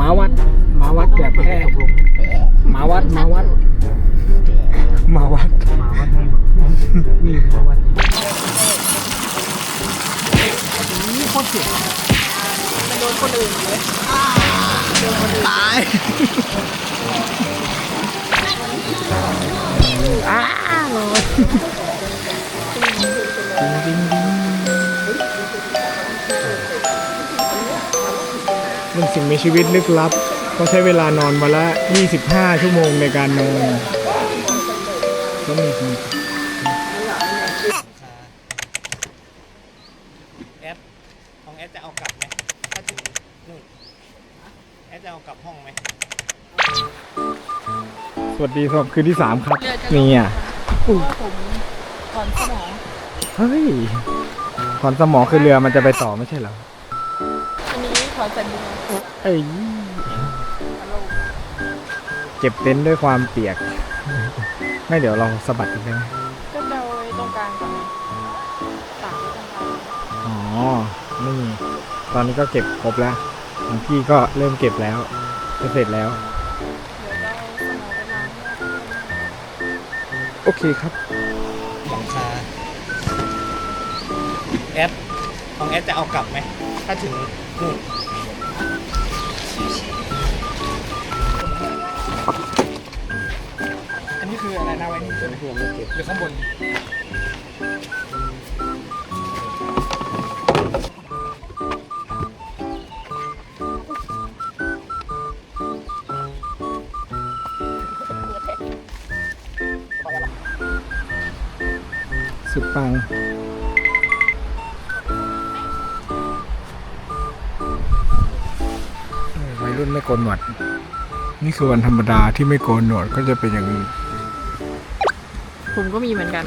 มาวัดมาวัดแบบแค่มาวัดมาวัดมาวัดมาวัดนี้นี่มาวัดนี้โคตรเจ็บมันโดนคนอื่นเลยตายอ้าเลย มีชีวิตลึกลับเขาใช้เวลานอนวันละ 25 ชั่วโมงในการนอนก็มีคนแอดของแอดจะเอากลับไหมถ้าถึงนู่นแอดจะเอากลับห้องไหมสวัสดีสำหรับคืนที่ 3 ครับ นี่อะเพราะว่าผมถอนสมอง เฮ้ยถอนสมองคือเรือมันจะไปต่อไม่ใช่เหรออันนี้ถอน สัญญาเอ้ยเก็บเต็นท์ด้วยความเปียก ไม่เดี๋ยวเราสะบัดอีกได้ไหมก็เดาไว้ตรงกลางก่อนไงตากไว้ตรงกลางอ๋อ นี่ ตอนนี้ก็เก็บครบแล้วของพี่ก็เริ่มเก็บแล้วจะเสร็จแล้ว เดี๋ยวเราเอาสมองไปล้างหน้าโอเคครับ หลังคาแอดของแอดจะเอากลับไหม ถ้าถึงนู่น อะไรนะไว้นี่เป็นห่วงเก็บอยู่ข้างบนสุดปังวัยรุ่นไม่โกนหนวด นี่คือวันธรรมดาที่ไม่โกนหนวดก็จะเป็นอย่างนี้ ผมก็มีเหมือนกัน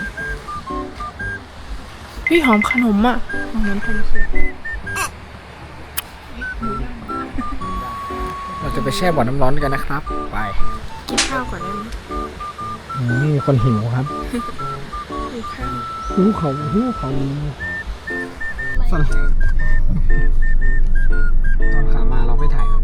พี่หอมขนมอะหอมน้ำขนมเค้กเราจะไปแช่บ่อน้ำร้อนกันนะครับ ไป กินข้าวก่อนได้ไหมอืมมีคนหิวครับกินข้าวหิวเขาหิวเขาสลับตอนขามาเราไม่ถ่ายครับเราจะถ่าย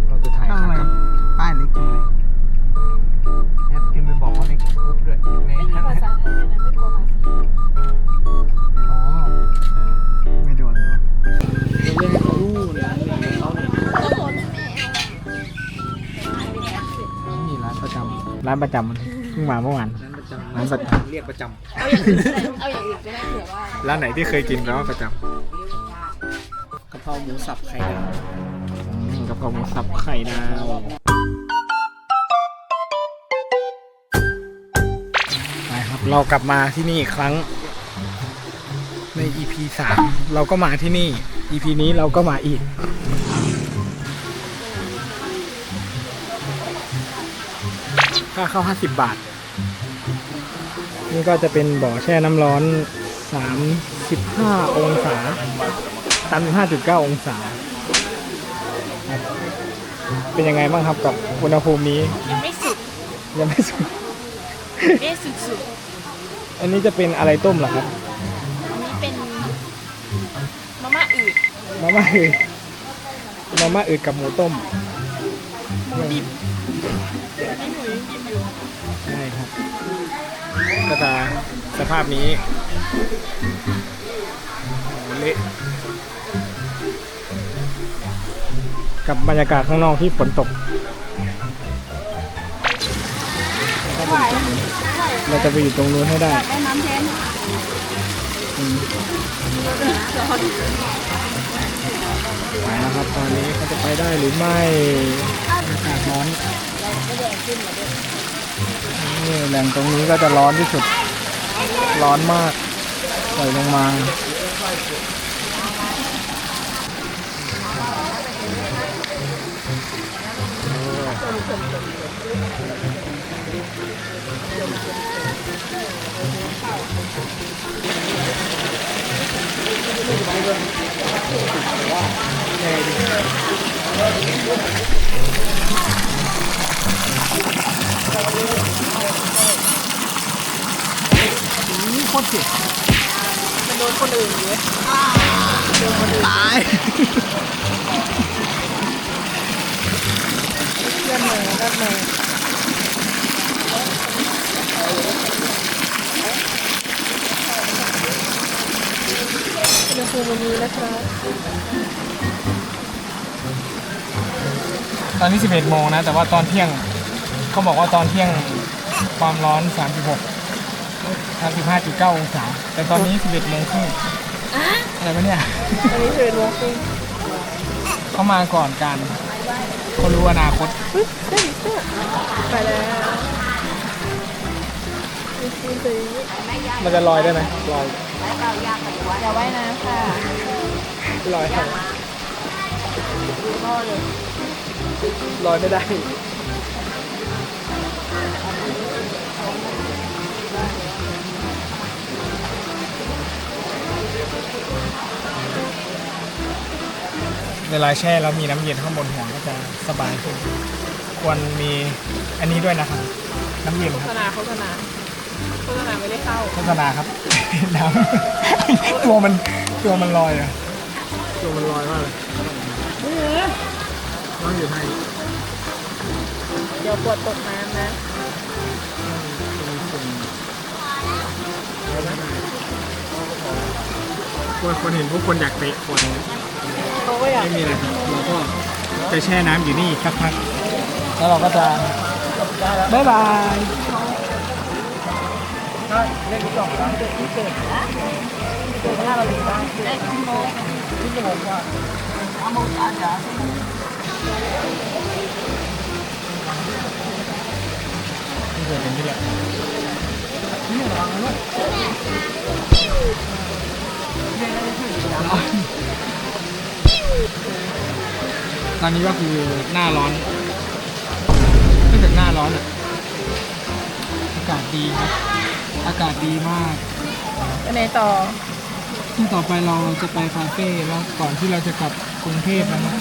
ร้านประจำร้านประจำเพิ่งมาเมื่อวานร้านประจำร้านประจเรียกประจเอาอย่างอื่นก็ได้เอาอย่างอื่นก็ได้เผื่อว่าำร้านไหนที่เคยกินแปลว่าประจำกะเพราหมูสับไข่ดาวำอืมกะเพราหมูสับไข่ดาวไปครับเรากลับมาที่นี่อีกครั้งใน EP สามเราก็มาที่นี่ EP นี้เราก็มาอีก ค่าเข้า 50 บาท นี่ก็จะเป็นบ่อแช่น้ำร้อน 35 องศา35.9 องศาครับเป็นยังไงบ้างครับกับอุณหภูมินี้ ยังไม่สุด ยังไม่สุดไม่สุดสุดอันนี้จะเป็นอะไรต้มเหรอครับ ๆอันนี้เป็นมาม่าอืดมาม่าอืดมาม่าอืดกับหมูต้ม หมูดิบอันนี้หมูยังดิบอยู่ ใช่ครับก็จะสภาพนี้เละกับบรรยากาศข้างนอกที่ฝนตกเราจะไปอยู่ตรงนู้นให้ได้ได้น้ำแทนไปนะครับตอนนี้เขาจะไปได้หรือไม่อากาศร้อน นี่แหล่งตรงนี้ก็จะร้อนที่สุด ร้อนมากปล่ลงมาานในด้านในอุณหภูมิวันนี้นะครับ ตอนนี้ 11 โมงนะ แต่ว่าตอนเที่ยงเขาบอกว่าตอนเที่ยงความร้อน 36 35.9 องศา แต่ตอนนี้ 11 โมงครึ่งอะไรวะเนี่ยอันนี้คือโมงครึ่งเขามาก่อนการ เขารู้อนาคตเฮ้ยได้ดิเสื้อไปแล้วมีซีนสีมันจะลอยได้ไหมลอยอย่าว่ายน้ำค่ะลอยดูพ่อเลยลอยไม่ได้ เวลาแช่แล้วมีน้ำเย็นข้างบนหัวก็จะสบายขึ้นควรมีอันนี้ด้วยนะครับ น้ำเย็นโฆคษรับณาโฆษณาโฆษณาไม่ได้เข้าโฆษณาครับ น้ำตัวมันตัวมันลอยอะตัวมันลอยมากเลยน้องอยู่ให้เดี๋ยวปวดตกน้ำนะคนคนเห็นพวกคนอยากเตะคน เขาก็อยากไม่มีอะไรครับเราก็จะแช่น้ำอยู่นี่สักพักแล้วเราก็จะบ๊ายบายเล่นกล่องแล้วเกิดที่เกิดเกิดหน้าเราดีบ้างได้ชั่วโมงที่จะบอกว่าอาโมอาจารที่เกิดเป็นที่แหละ ตอนนี้ก็คือหน้าร้อนถ้าเกิดหน้าร้อนอะอากาศดีครับ อากาศดีมากไปไหนต่อที่ต่อไปเราจะไปคาเฟ่แล้วก่อนที่เราจะกลับกรุงเทพนะครับ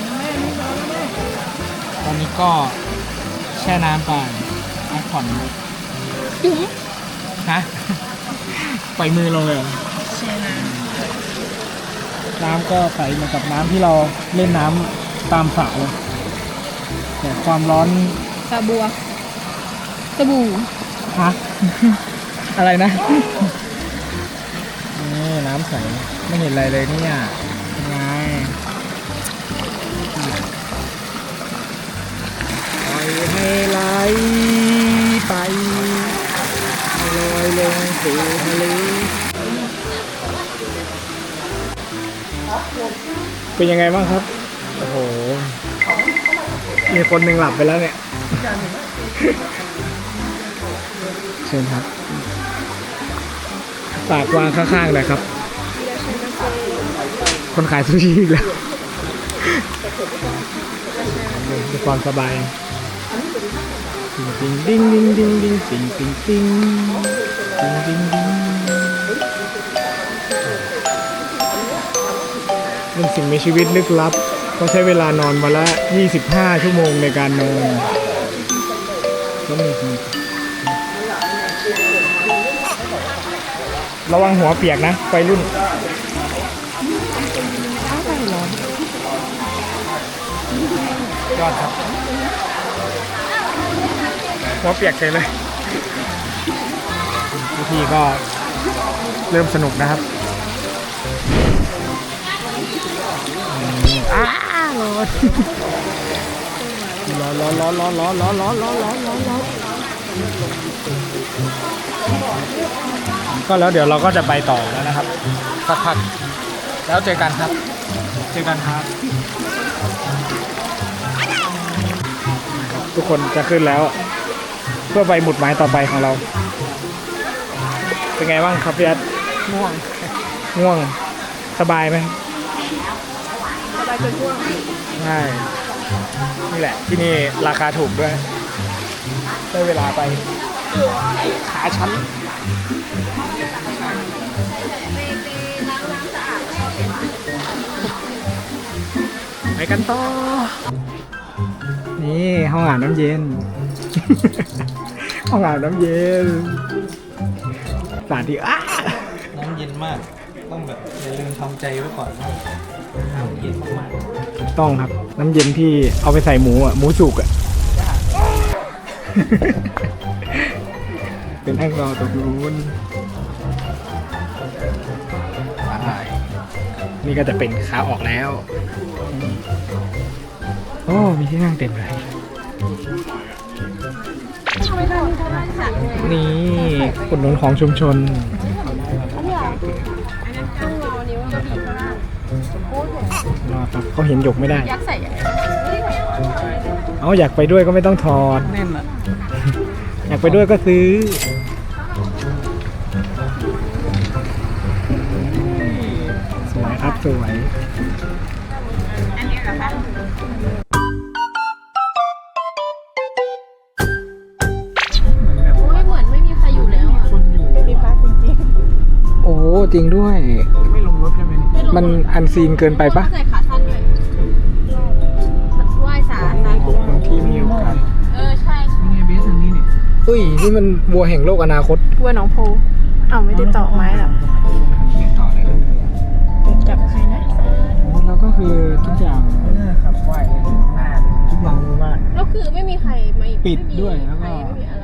ตอนนี้ก็แช่น้ำไปพักผ่อนฮะ ปล่อยมือลงเลยเหรอเชนะน้ำก็ใสเหมือนกับน้ำที่เราเล่นน้ำ ตามสระเลยแต่ความร้อนซาบัวสบู่ฮะ อะไรนะ นี่น้ำใส ไม่เห็นอะไรเลยเนี่ยยังไงปล่อยให้ไหลไปลอยลงสู่ทะเลเป็นยังไงบ้างครับโอ้โห มีคนหนึ่งหลับไปแล้วเนี่ย เชิญครับฝากวางข้างๆหน่อยครับ คนขายซูชิอีกแล้วด้วยความสบายติงติงดิงดิงดิงดิงติงติงติงติงดิงเป็นสิ่งมีชีวิตลึกลับ เขาใช้เวลานอนวันละ 25 ชั่วโมงในการนอนก็มีระวังหัวเปียกนะไปรุ่นยอดครับ หัวเปียกเฉยเลยพิธีก็เริ่มสนุกนะครับ อืมอ้าร้อนร้อนร้อนร้อนร้อนร้อนร้อนร้อนร้อนร้อนร้อนก็แล้วเดี๋ยวเราก็จะไปต่อแล้วนะครับสักพักแล้วเจอกันครับ เจอกันครับ ทุกคนจะขึ้นแล้ว เพื่อไปหมุดหมายต่อไปของเรา เป็นไงบ้างครับพี่แอดม่วงง่วงสบายไหม จนม่วงใช่นี่แหละ ที่นี่ราคาถูกด้วย ได้เวลาไปขาชั้นไปกันต่อ นี่ห้องอาบน้ำเย็น ห้องอาบน้ำเย็นสถานที่อ้าน้ำเย็นมาก ต้องแบบอย่าลืมทำใจไว้ก่อนน้ำ เย็นมากต้องครับ น้ำเย็นที่เอาไปใส่หมูอะหมูสุกอะๆเป็นนั่งรอตรงนู้นไปนี่ก็จะเป็นขาออกแล้ว โอ้ มีที่นั่งเต็มเลย นี่อุดหนุนของชุมชน อครับเขาเห็นหยกไม่ได้ ยักษ์ใส่ยังไงเอาอยากไปด้วยก็ไม่ต้องถอด แน่นอะอยากไปด้วยก็ซื้อ สวยครับสวยอันนี้เหรอคะโอ้ยเหมือนไม่มีใครอยู่แล้วอะมีพระจริงโอ้จริงด้วยไม่ลงรถใช่ไหมมันอันซีนเกินไปปะใส่ขาสั้นด้ นี้เนี่ยเฮ้ย นี่มันวัวแห่งโลกอนาคต วัวหนองโพอ้าวไม่ได้ต่อไม้หรอเนี่ยต่อเลยจับใครนะ แล้วก็คือทุกอย่างเนี่ยครับไหวเลยหน้าทุกอย่างรู้ว่า แล้วคือไม่มีใครมาปิดไม่มีด้วยแล้วก็ใครไม่มีอะไร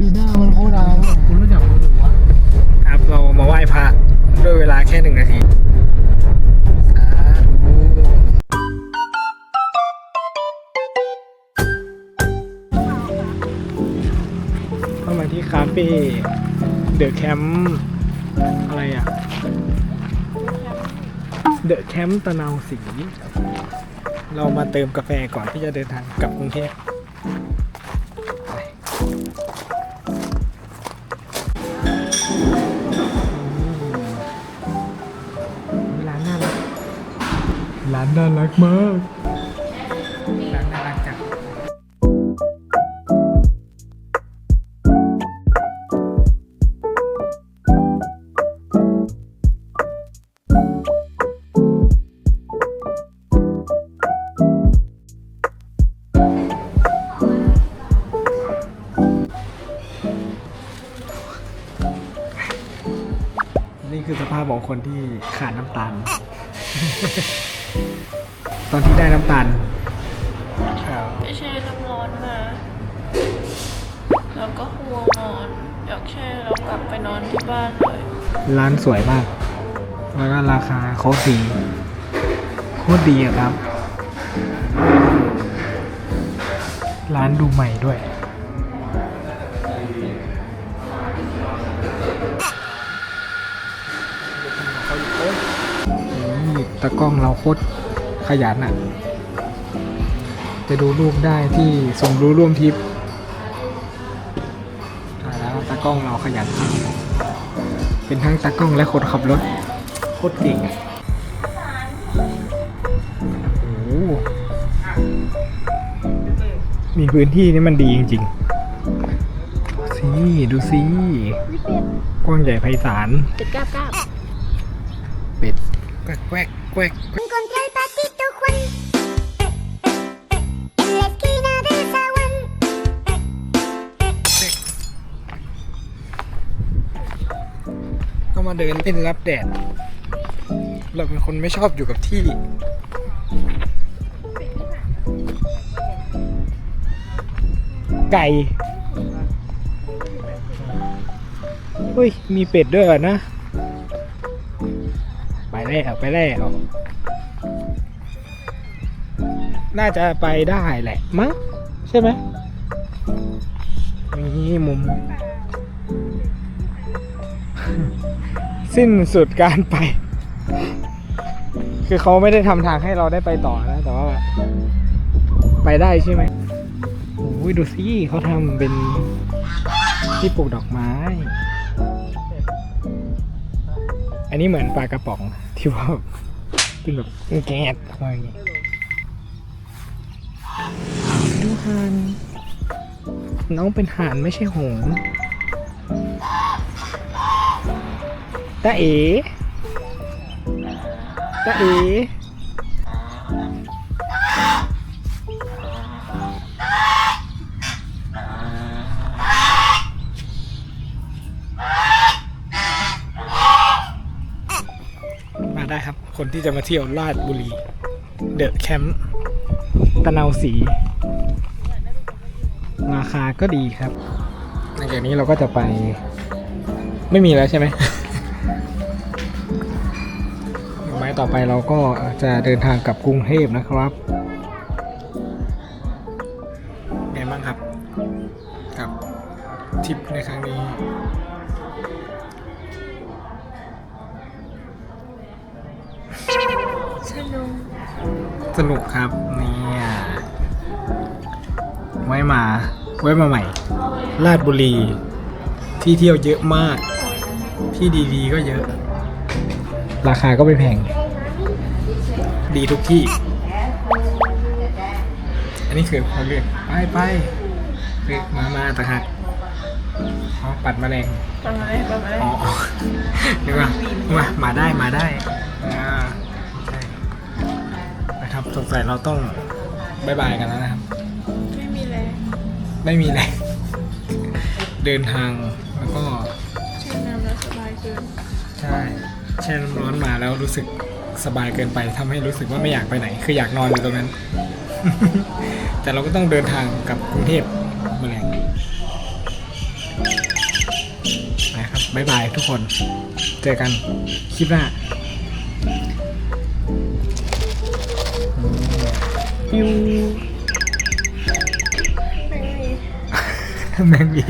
ดูหน้ามันโคตรดาวคุณรู้จักมือถือวะครับเรามาไหว้พระด้วยเวลาแค่หนึ่งนาทีเข้ามาที่คาเฟ่เดอะแคมป์อะไรอะ เดอะแคมป์ตะนาวสี เรามาเติมกาแฟก่อนที่จะเดินทางกลับกรุงเทพ ร้านน่ารักมากร้านน่ารักจังนี่คือสภาพของคนที่ขาดน้ำตาล ตอนที่ได้น้ำตาลครับไม่ใช่น้ำร้อนมา แล้วก็ห่วงนอน อยากแช่แล้วกลับไปนอนที่บ้านเลย ร้านสวยมาก แล้วก็ราคาโคตรดีโคตรดีอะครับ ร้านดูใหม่ด้วย ตะกล้องเราโคตรขยันอะ จะดูรูปได้ที่สมรู้ร่วมทริปอ่าแล้วตากล้องเราขยันจริงเป็นทั้งตากล้องและคนขับรถ โคตรเก่งอะโอ้โหมีพื้นที่นี่มันดีจริงๆสิดูสิกว้างใหญ่ไพศาลเป็ดก้าบก้าบเป็ดแกวกแกวก มาเดินเล่นรับแดด เราเป็นคนไม่ชอบอยู่กับที่ ไก่เฮ้ย มีเป็ดด้วยนะ ไปแล้วไปแล้วน่าจะไปได้แหละมั้งใช่ไหมนี่มุม สิ้นสุดการไป คือเขาไม่ได้ทำทางให้เราได้ไปต่อนะ แต่ว่า ไปได้ใช่ไหมโอ้ยดูสิเขาทำเป็นที่ปลูกดอกไม้ อันนี้เหมือนปลากระป๋องที่ว่าเป็นแบบแกะอะไรอย่างเงี้ยดูห่านน้องเป็นห่านไม่ใช่หงส์ ตาเอ๋ตาเอ๋มาได้ครับ คนที่จะมาเที่ยวลาดบุรี เดอะแคมป์ตะนาวสี ราคาก็ดีครับหลังจากนี้เราก็จะไป ไม่มีแล้วใช่ไหม ต่อไปเราก็จะเดินทางกลับกรุงเทพนะครับไงบ้างครับ กับทริปในครั้งนี้สนุกสนุกครับเนี่ยไว้มาไว้มาใหม่ลาดบุรี ที่เที่ยวเยอะมาก ที่ดีๆก็เยอะ ราคาก็ไม่แพง ดีทุกที่ อันนี้คือเขาเรียกไปไปเรียกมามาต่างหากอ๋อปัดแมลงประมาณนี้ประมาณนี้อ๋อนึกว่ามามาได้มาได้อ่าใช่นะครับสงสัยเราต้องบายบายกันแล้วนะครับ ไม่มีแรงไม่มีแรงเดินทางแล้วก็แช่น้ำแล้วสบายเกินใช่แช่น้ำร้อนมาแล้วรู้สึก สบายเกินไปทำให้รู้สึกว่าไม่อยากไปไหน คืออยากนอนอยู่ตรงนั้น แต่เราก็ต้องเดินทางกลับกรุงเทพมาแรงนะครับบ๊ายบายทุกคน เจอกันคลิปหน้าปิวไม่มีแมงวี